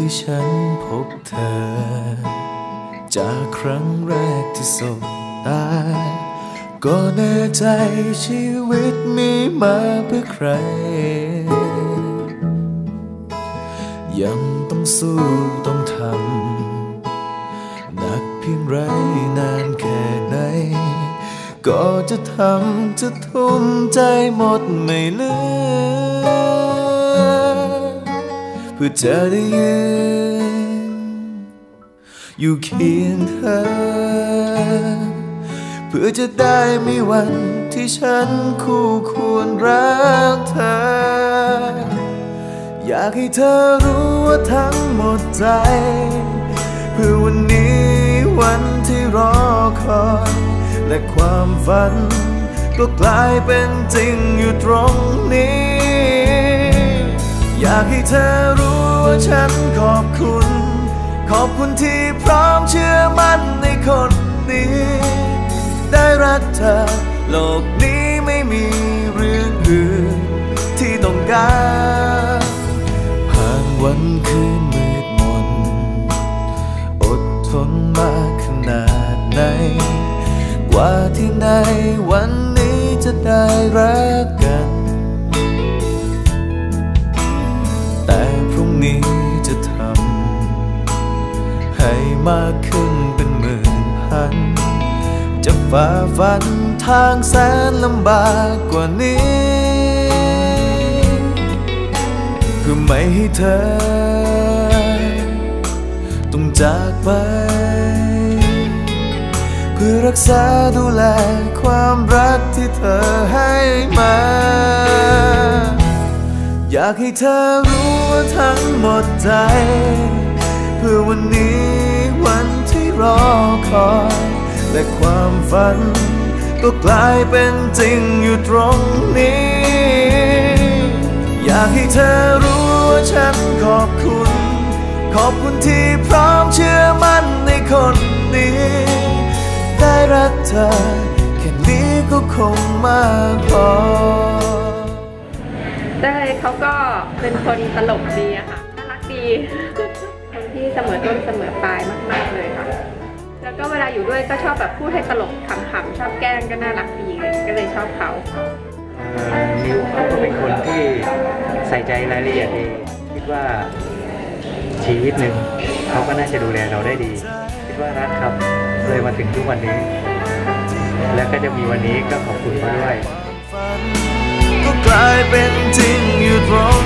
ที่ฉันพบเธอ จากครั้งแรกที่สบตา ก็แน่ใจชีวิตมีมาเพื่อใคร ยังต้องสู้ต้องทำหนักเพียงไรนานแค่ไหน ก็จะทำจะทุ่มใจหมดไม่เหลือ เพื่อจะได้ยืนอยู่เคียงเธอ เพื่อจะได้มีวันที่ฉันคู่ควรรักเธอ อยากให้เธอรู้ว่าทั้งหมดใจ เพื่อวันนี้วันที่รอคอยและความฝันก็กลายเป็นจริงอยู่ตรงนี้ อยากให้เธอรู้ว่าฉันขอบคุณ ขอบคุณที่พร้อมเชื่อมั่นในคนนี้ ได้รักเธอ โลกนี้ไม่มีเรื่องอื่นที่ต้องการผ่านวันคืนมืดมน อดทนมาขนาดไหน กว่าที่ในวันนี้จะได้รักกัน นี้จะทำให้มากขึ้นเป็นหมื่นพัน จะฝ่าฟันทางแสนลำบากกว่านี้ เพื่อไม่ให้เธอ ต้องจากไป เพื่อรักษาดูแลากให้เธอรู้ว่าทั้งหมดใจ เพื่อวันนี้วันที่รอคอยและความฝัน ก็กลายเป็นจริงอยู่ตรงนี้ อยากให้เธอรู้ว่าฉันขอบคุณ ขอบคุณที่พร้อมเชื่อมั่นในคนนี้ ได้รักเธอ แค่นี้ก็คงมากพอ เต้ยเขาก็เป็นคนตลกดีอะค่ะ น่ารักดีคนที่เสมอต้นเสมอปลายมาก ๆ เลยค่ะ แล้วก็เวลาอยู่ด้วยก็ชอบแบบพูดให้ตลกขำๆชอบแกล้งก็น่ารักดีก็เลยชอบเขาเอ่อมิวเขาก็เป็นคนที่ใส่ใจรายละเอียดดีคิดว่าชีวิตหนึ่งเขาก็น่าจะดูแลเราได้ดี คิดว่ารักครับเลยมาถึงทุกวันนี้ แล้วก็จะมีวันนี้ก็ขอบคุณเขาด้วย ก็กลายเป็นจริงอยู่ตรง